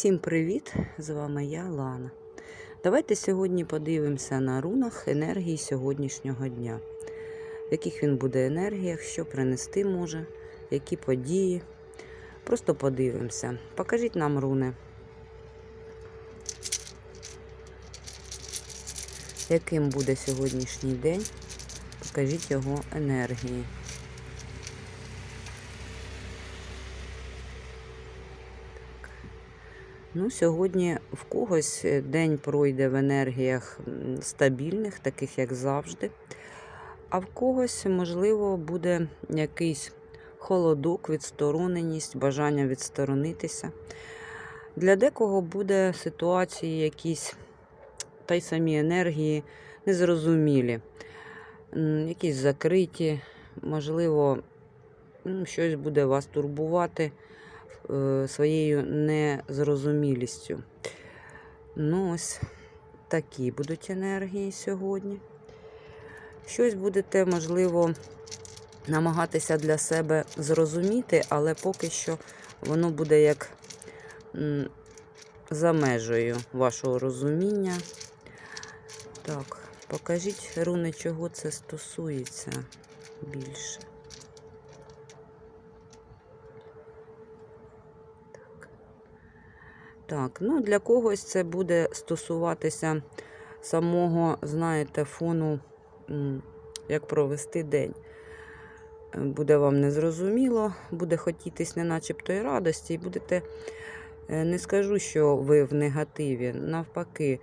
Всім привіт! З вами я, Лана. Давайте сьогодні подивимося на рунах енергії сьогоднішнього дня. В яких він буде енергіях, що принести може, які події. Просто подивимося. Покажіть нам руни. Яким буде сьогоднішній день? Покажіть його енергії. Ну, Сьогодні в когось е, день пройде в енергіях стабільних, таких як завжди. А в когось, можливо, буде якийсь холодок, відстороненість, бажання відсторонитися. Для декого буде ситуації якісь та й самі енергії незрозумілі, якісь закриті, можливо, щось буде вас турбувати своєю незрозумілістю. Ну, ось такі будуть енергії сьогодні. Щось будете, можливо, намагатися для себе зрозуміти, але поки що воно буде як за межею вашого розуміння. Так, покажіть, руни, чого це стосується більше. Так, ну для когось це буде стосуватися самого, знаєте, фону, як провести день. Е, Буде вам незрозуміло, буде хотітись не начебто і радості, і будете, е, не скажу, що ви в негативі, навпаки,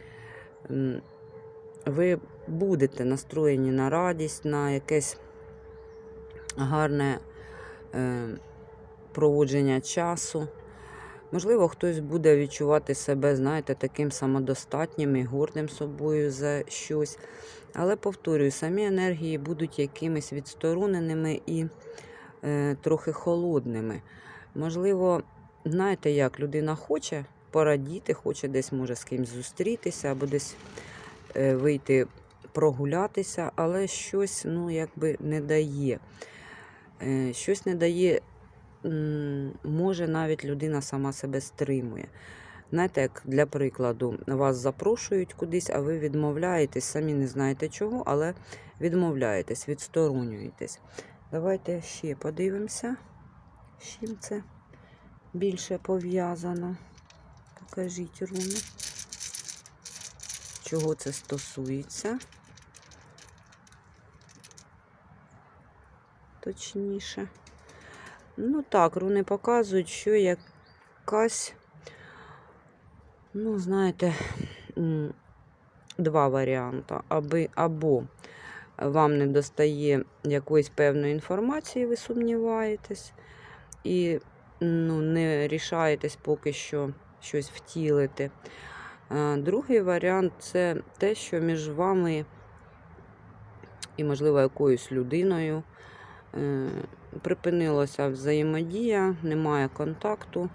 ви будете настроєні на радість, на якесь гарне е, проводження часу. Можливо, хтось буде відчувати себе, знаєте, таким самодостатнім і гордим собою за щось. Але повторюю, самі енергії будуть якимись відстороненими і е, трохи холодними. Можливо, знаєте, як людина хоче порадіти, хоче десь може з кимось зустрітися або десь е, вийти прогулятися, але щось ну, якби не дає. Е, щось не дає може навіть людина сама себе стримує. Знаєте, як для прикладу, вас запрошують кудись, а ви відмовляєтесь, самі не знаєте чого, але відмовляєтесь, відсторонюєтесь. Давайте ще подивимося, з чим це більше пов'язано. Покажіть руни. Чого це стосується? Точніше. Ну так, руни показують, що якась, ну, знаєте, два варіанти. Аби, або вам не достає якоїсь певної інформації, ви сумніваєтесь, і ну, не рішаєтесь поки що щось втілити. Другий варіант це те, що між вами і, можливо, якоюсь людиною. Е, Припинилася взаємодія, немає контакту,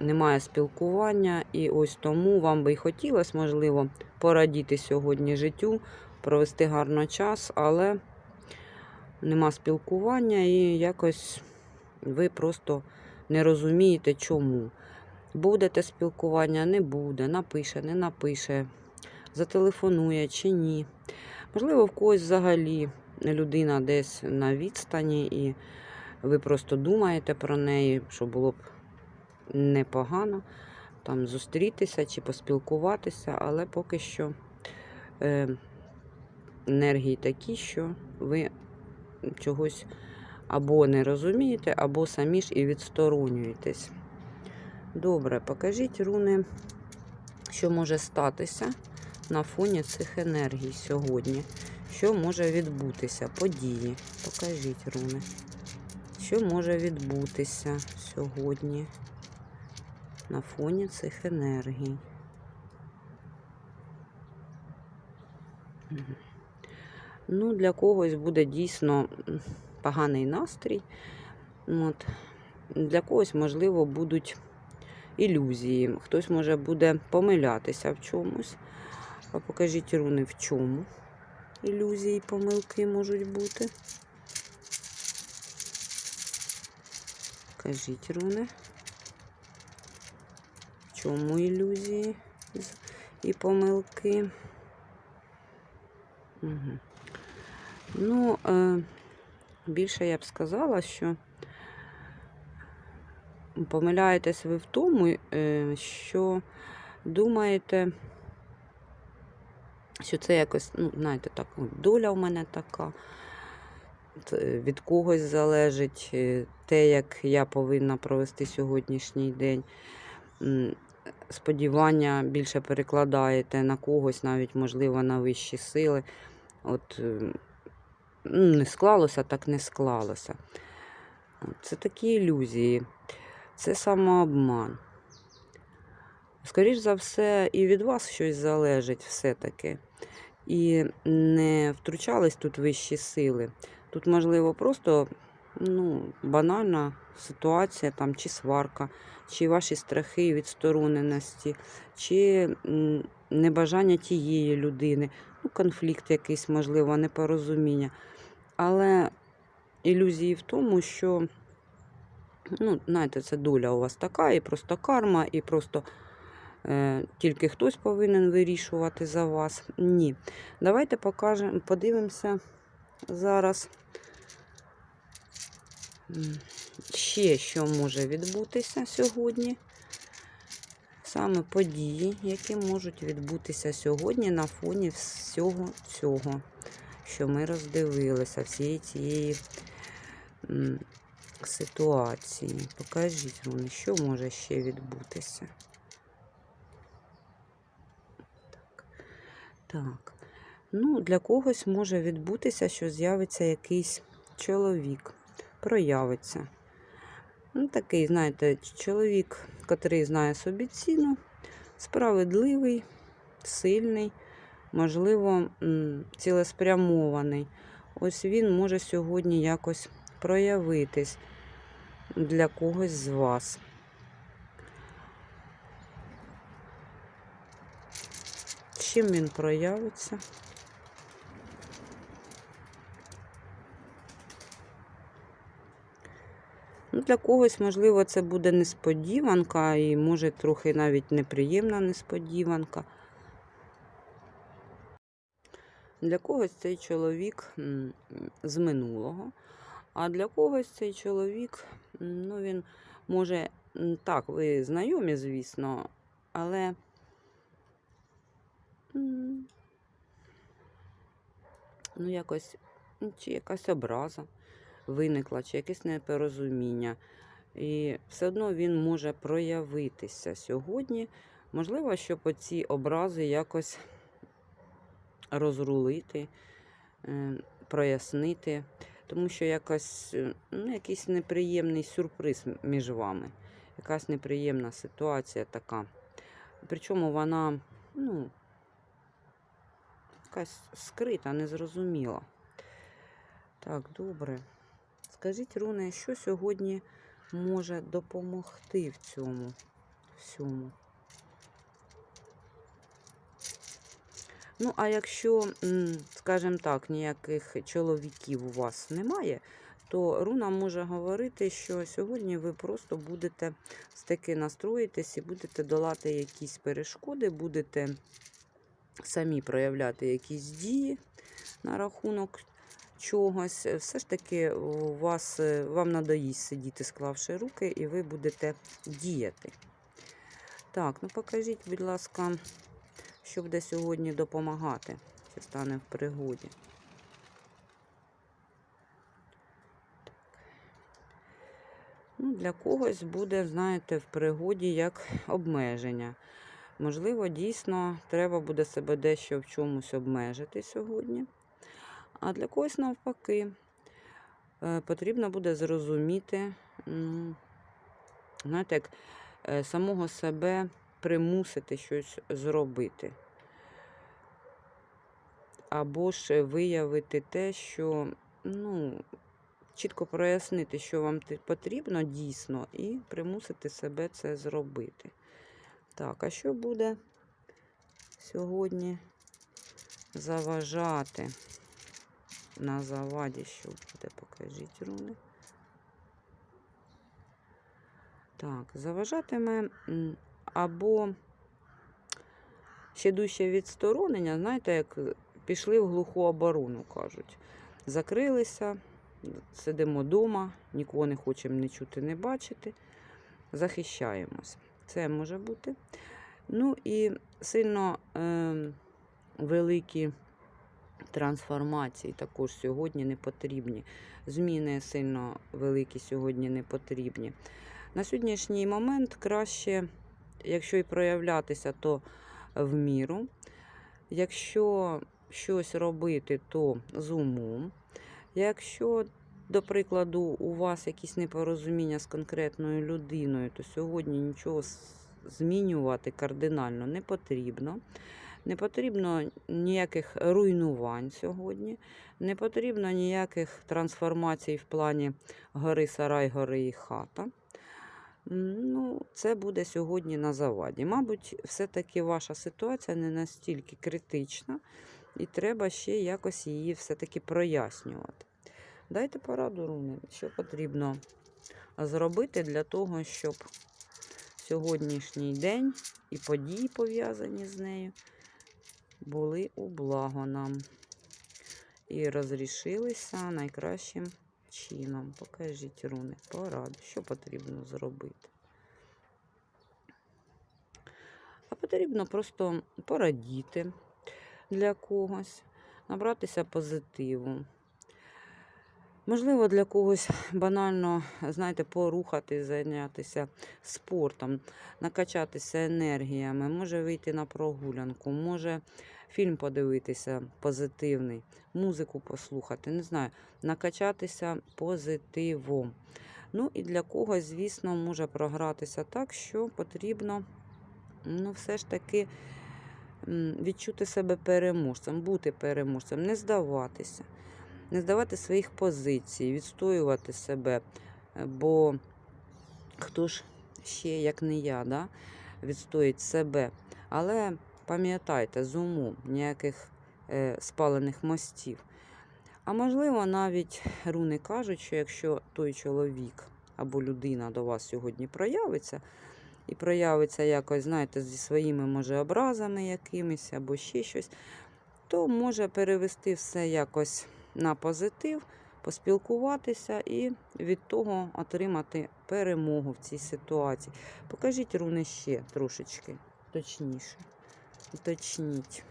немає спілкування, і ось тому вам би й хотілося, можливо, порадіти сьогодні життю, провести гарно час, але нема спілкування і якось ви просто не розумієте, чому. Будете спілкування, не буде, напише, не напише, зателефонує чи ні. Можливо, в когось взагалі людина десь на відстані, і ви просто думаєте про неї, що було б непогано там зустрітися чи поспілкуватися, але поки що е, енергії такі, що ви чогось або не розумієте, або самі ж і відсторонюєтесь. Добре, покажіть руни, що може статися на фоні цих енергій сьогодні. Що може відбутися? Події. Покажіть, руни. Що може відбутися сьогодні на фоні цих енергій? Ну, для когось буде дійсно поганий настрій. От. Для когось, можливо, будуть ілюзії. Хтось може буде помилятися в чомусь. А покажіть руни в чому ілюзії, помилки можуть бути. Кажіть руни. цьому ілюзії і помилки. Угу. Ну, е, більше я б сказала, що помиляєтесь ви в тому, е, що думаєте, що це якось, ну, знаєте, так, ну, доля в мене така, від когось залежить е, те, як я повинна провести сьогоднішній день. Сподівання більше перекладаєте на когось, навіть, можливо, на вищі сили. От е, ну, не склалося, так не склалося. Це такі ілюзії, це самообман. Скоріш за все, і від вас щось залежить все-таки. І не втручались тут вищі сили. Тут, можливо, просто ну, банальна ситуація, там, чи сварка, чи ваші страхи відстороненості, чи небажання тієї людини, ну, конфлікт якийсь, можливо, непорозуміння. Але ілюзії в тому, що, ну, знаєте, це доля у вас така, і просто карма, і просто тільки хтось повинен вирішувати за вас. Ні. Давайте покажемо, подивимося зараз. Ще що може відбутися сьогодні. Саме події, які можуть відбутися сьогодні на фоні всього цього, що ми роздивилися, всієї цієї ситуації. Покажіть що може ще відбутися. Так. Ну, для когось може відбутися, що з'явиться якийсь чоловік, проявиться. Ну, такий, знаєте, чоловік, котрий знає собі ціну, справедливий, сильний, можливо, цілеспрямований. Ось він може сьогодні якось проявитись для когось з вас. Чим він проявиться? Ну, для когось, можливо, це буде несподіванка і може трохи навіть неприємна несподіванка. Для когось цей чоловік з минулого, а для когось цей чоловік, ну він може, так, ви знайомі, звісно, але ну, якось, чи якась образа виникла, чи якесь непорозуміння. І все одно він може проявитися сьогодні. Можливо, щоб оці образи якось розрулити, е, прояснити, тому що якось, е, ну, якийсь неприємний сюрприз між вами, якась неприємна ситуація така. Причому вона, ну, якась скрита, незрозуміла. Так, добре. Скажіть, Руне, що сьогодні може допомогти в цьому всьому? Ну, а якщо, скажімо так, ніяких чоловіків у вас немає, то руна може говорити, що сьогодні ви просто будете таки настроїтесь і будете долати якісь перешкоди, будете самі проявляти якісь дії на рахунок чогось. Все ж таки у вас, е, вам надоїсть сидіти, склавши руки, і ви будете діяти. Так, ну покажіть, будь ласка, що буде сьогодні допомагати, що стане в пригоді. Ну, для когось буде, знаєте, в пригоді як обмеження. Можливо, дійсно треба буде себе дещо в чомусь обмежити сьогодні. А для когось навпаки, е, потрібно буде зрозуміти, знаєте, як е, самого себе примусити щось зробити. Або ж виявити те, що ну, чітко прояснити, що вам потрібно дійсно, і примусити себе це зробити. Так, а що буде сьогодні заважати? На заваді, що буде, покажіть руни. Так, заважатиме або ще дужче відсторонення, знаєте, як пішли в глуху оборону, кажуть. Закрилися, сидимо вдома, нікого не хочемо не чути, не бачити, захищаємось. Це може бути. Ну і сильно е, великі трансформації також сьогодні не потрібні. Зміни сильно великі сьогодні не потрібні. На сьогоднішній момент краще, якщо і проявлятися, то в міру. Якщо щось робити, то з умом. Якщо, до прикладу, у вас якісь непорозуміння з конкретною людиною, то сьогодні нічого змінювати кардинально не потрібно. Не потрібно ніяких руйнувань сьогодні, не потрібно ніяких трансформацій в плані гори сарай, гори і хата. Ну, це буде сьогодні на заваді. Мабуть, все-таки ваша ситуація не настільки критична, і треба ще якось її все-таки прояснювати. Дайте пораду, руни, що потрібно зробити для того, щоб сьогоднішній день і події, пов'язані з нею, були у благо нам і розрішилися найкращим чином. Покажіть руни, пораду, що потрібно зробити. А потрібно просто порадіти для когось, набратися позитиву. Можливо, для когось банально, знаєте, порухати, зайнятися спортом, накачатися енергіями, може вийти на прогулянку, може фільм подивитися позитивний, музику послухати, не знаю, накачатися позитивом. Ну і для когось, звісно, може програтися так, що потрібно ну, все ж таки відчути себе переможцем, бути переможцем, не здаватися, не здавати своїх позицій, відстоювати себе. Е, Бо хто ж ще, як не я, да, відстоїть себе. Але пам'ятайте, з умом ніяких е, спалених мостів. А можливо, навіть руни кажуть, що якщо той чоловік або людина до вас сьогодні проявиться, і проявиться якось, знаєте, зі своїми, може, образами якимись або ще щось, то може перевести все якось на позитив, поспілкуватися і від того отримати перемогу в цій ситуації. Покажіть руни ще трошечки точніше. Уточніть,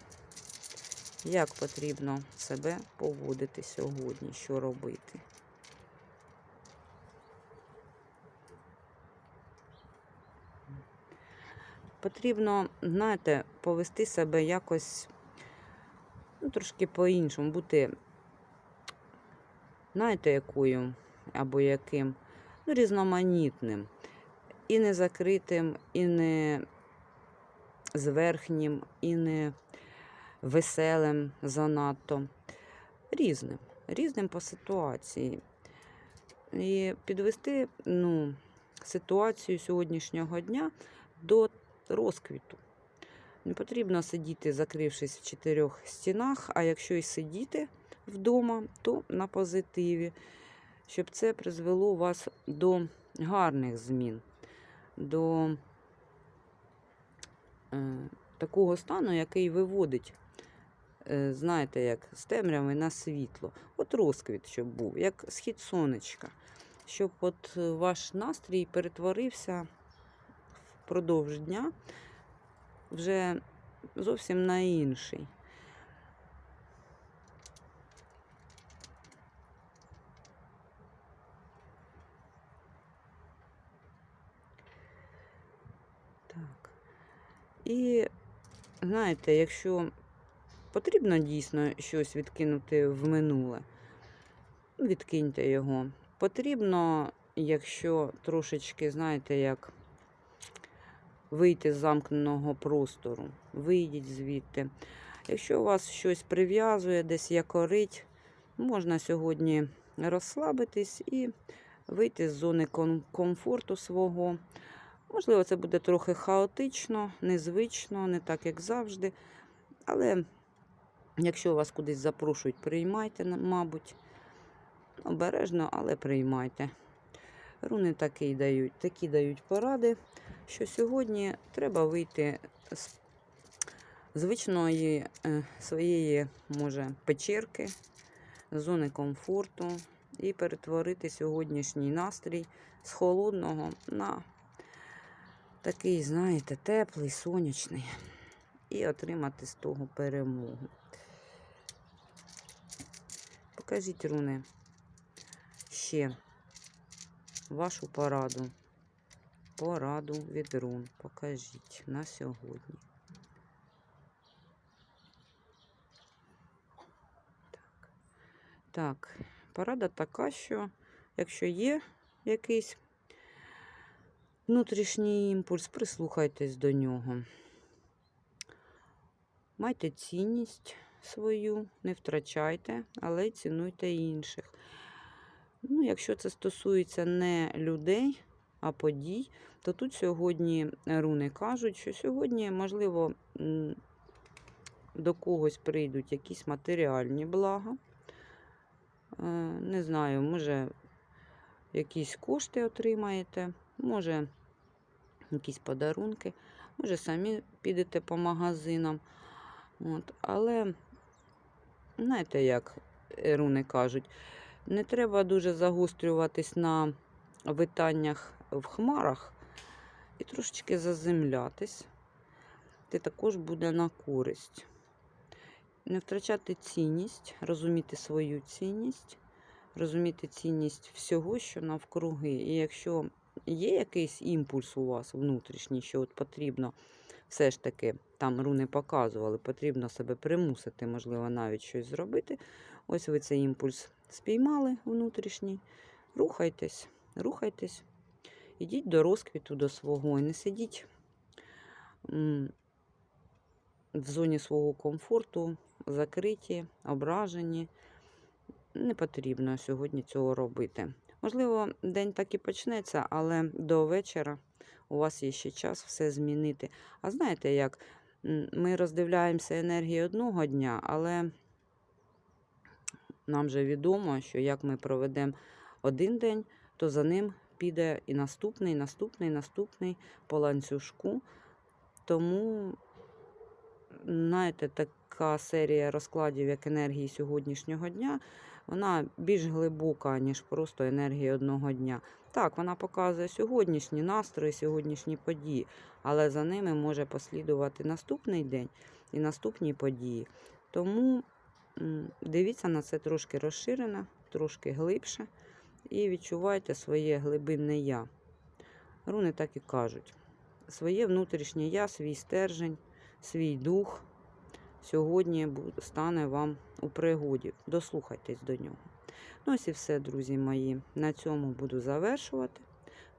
як потрібно себе поводити сьогодні, що робити. Потрібно, знаєте, повести себе якось ну, трошки по-іншому, бути, знаєте, якою або яким, ну, різноманітним. І не закритим, і не зверхнім, і не веселим занадто. Різним. Різним по ситуації. І підвести ну, ситуацію сьогоднішнього дня до розквіту. Не потрібно сидіти, закрившись в чотирьох стінах, а якщо і сидіти вдома, то на позитиві, щоб це призвело вас до гарних змін, до е, такого стану, який виводить, е, знаєте, як з темряви на світло. От розквіт, щоб був, як схід сонечка, щоб от е, ваш настрій перетворився впродовж дня вже зовсім на інший. І знаєте, якщо потрібно дійсно щось відкинути в минуле, відкиньте його. Потрібно, якщо трошечки, знаєте, як вийти з замкненого простору, вийдіть звідти. Якщо вас щось прив'язує, десь якорить, можна сьогодні розслабитись і вийти з зони комфорту свого. Можливо, це буде трохи хаотично, незвично, не так, як завжди. Але якщо вас кудись запрошують, приймайте, мабуть. Обережно, але приймайте. Руни такі дають, такі дають поради, що сьогодні треба вийти з звичної е, своєї, може, печерки, зони комфорту і перетворити сьогоднішній настрій з холодного на такий, знаєте, теплий, сонячний. І отримати з того перемогу. Покажіть, руни, ще вашу пораду. Пораду від рун. Покажіть на сьогодні. Так. так, порада така, що якщо є якийсь внутрішній імпульс, прислухайтесь до нього. Майте цінність свою, не втрачайте, але цінуйте інших. Ну, якщо це стосується не людей, а подій, то тут сьогодні руни кажуть, що сьогодні, можливо, до когось прийдуть якісь матеріальні блага. Е, Не знаю, може, якісь кошти отримаєте, може, якісь подарунки, може, самі підете по магазинам. От, але, знаєте, як руни кажуть, не треба дуже загострюватись на витаннях в хмарах і трошечки заземлятись. Це також буде на користь. Не втрачати цінність, розуміти свою цінність, розуміти цінність всього, що навкруги. І якщо є якийсь імпульс у вас внутрішній, що от потрібно все ж таки, там руни показували, потрібно себе примусити, можливо, навіть щось зробити. Ось ви цей імпульс спіймали внутрішній. Рухайтесь, рухайтесь, ідіть до розквіту до свого і не сидіть в зоні свого комфорту, закриті, ображені. Не потрібно сьогодні цього робити. Можливо, день так і почнеться, але до вечора у вас є ще час все змінити. А знаєте, як ми роздивляємося енергії одного дня, але нам же відомо, що як ми проведемо один день, то за ним піде і наступний, наступний, наступний по ланцюжку. Тому, знаєте, така серія розкладів, як енергії сьогоднішнього дня, вона більш глибока, ніж просто енергія одного дня. Так, вона показує сьогоднішні настрої, сьогоднішні події, але за ними може послідувати наступний день і наступні події. Тому дивіться на це трошки розширено, трошки глибше, і відчувайте своє глибинне я. Руни так і кажуть: своє внутрішнє я, свій стержень, свій дух сьогодні стане вам у пригоді. Дослухайтесь до нього. Ну, ось і все, друзі мої. На цьому буду завершувати.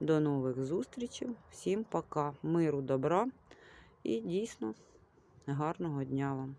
До нових зустрічей. Всім пока. Миру, добра і дійсно гарного дня вам.